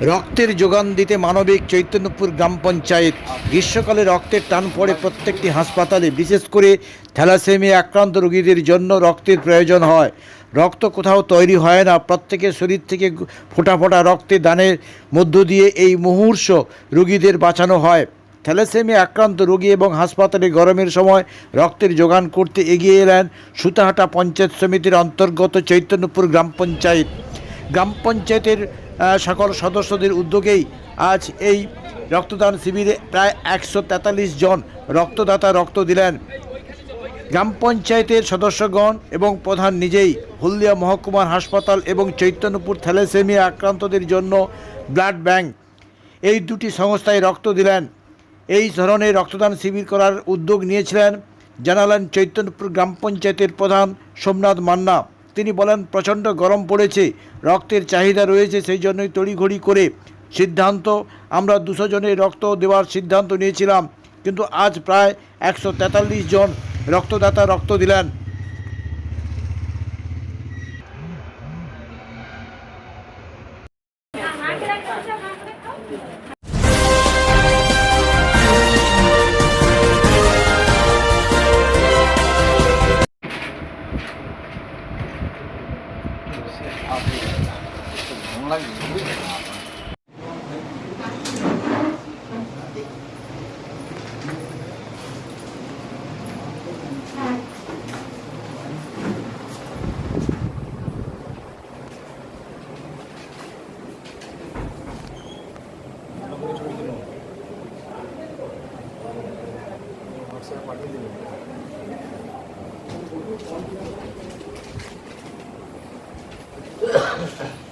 রক্তের যোগান দিতে মানবিক চৈতন্যপুর গ্রাম পঞ্চায়েত। গ্রীষ্মকালে রক্তের টান পড়ে প্রত্যেকটি হাসপাতালে, বিশেষ করে থ্যালাসেমিয়া আক্রান্ত রোগীদের জন্য রক্তের প্রয়োজন হয়। রক্ত কোথাও তৈরি হয় না, প্রত্যেকের শরীর থেকে ফোটা ফোটা রক্তে দানের মধ্য দিয়ে এই মুহূর্ষ রোগীদের বাঁচানো হয়। থ্যালাসেমিয়া আক্রান্ত রোগী এবং হাসপাতালে গরমের সময় রক্তের যোগান করতে এগিয়ে এলেন সুতাহাটা পঞ্চায়েত সমিতির অন্তর্গত চৈতন্যপুর গ্রাম পঞ্চায়েত। গ্রাম পঞ্চায়েতের সকল সদস্যদের উদ্যোগেই আজ এই রক্তদান শিবিরে প্রায় একশো তেতাল্লিশ জন রক্তদাতা রক্ত দিলেন। গ্রাম পঞ্চায়েতের সদস্যগণ এবং প্রধান নিজেই হলদিয়া মহকুমার হাসপাতাল এবং চৈতন্যপুর থ্যালাসেমিয়া আক্রান্তদের জন্য ব্লাড ব্যাংক এই দুটি সংস্থায় রক্ত দিলেন। এই ধরনের রক্তদান শিবির করার উদ্যোগ নিয়েছিলেন জানালেন চৈতন্যপুর গ্রাম পঞ্চায়েতের প্রধান সোমনাথ মান্না। তিনি বলেন, প্রচণ্ড গরম পড়েছে, রক্তের চাহিদা রয়েছে, সেই জন্যই তড়িঘড়ি করে সিদ্ধান্ত, আমরা দুশো জনের রক্ত দেওয়ার সিদ্ধান্ত নিয়েছিলাম, কিন্তু আজ প্রায় একশো তেতাল্লিশ জন রক্তদাতা রক্ত দিলেন। লাগবে পাঠিয়ে দেবেন Yeah.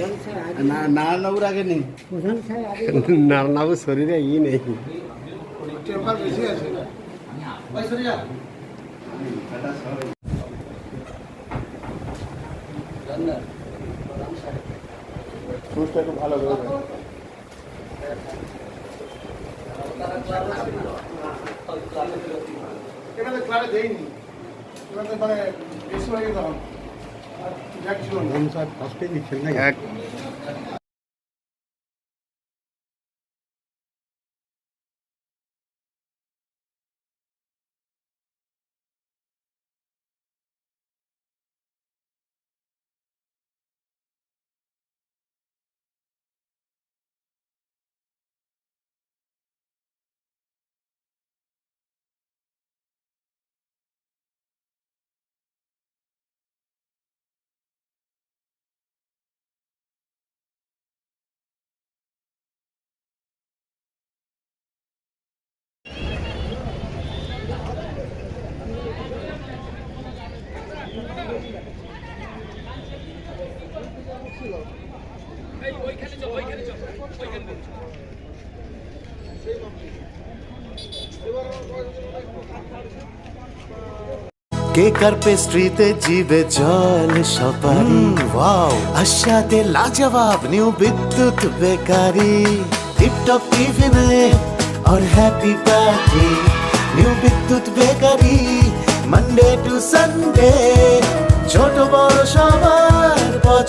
নারায়ণবাবুর আগে নেই। নারনাবু শরীরে ই নেই। টেম্পার বেশি আছে সুস্থ একটু ভালো করে দেবে। দেয়নি। মানে বেশি হয়ে গেছে এক কেক আর পেস্ট্রিতে জিবে জল সপারি ওয়াও আশাতে লাজবাব নিউ বিদ্যুৎ বেকারি টিপটপ টিফিনে और happy party new Bidyut bakery Monday to Sunday ছোট বড় সবার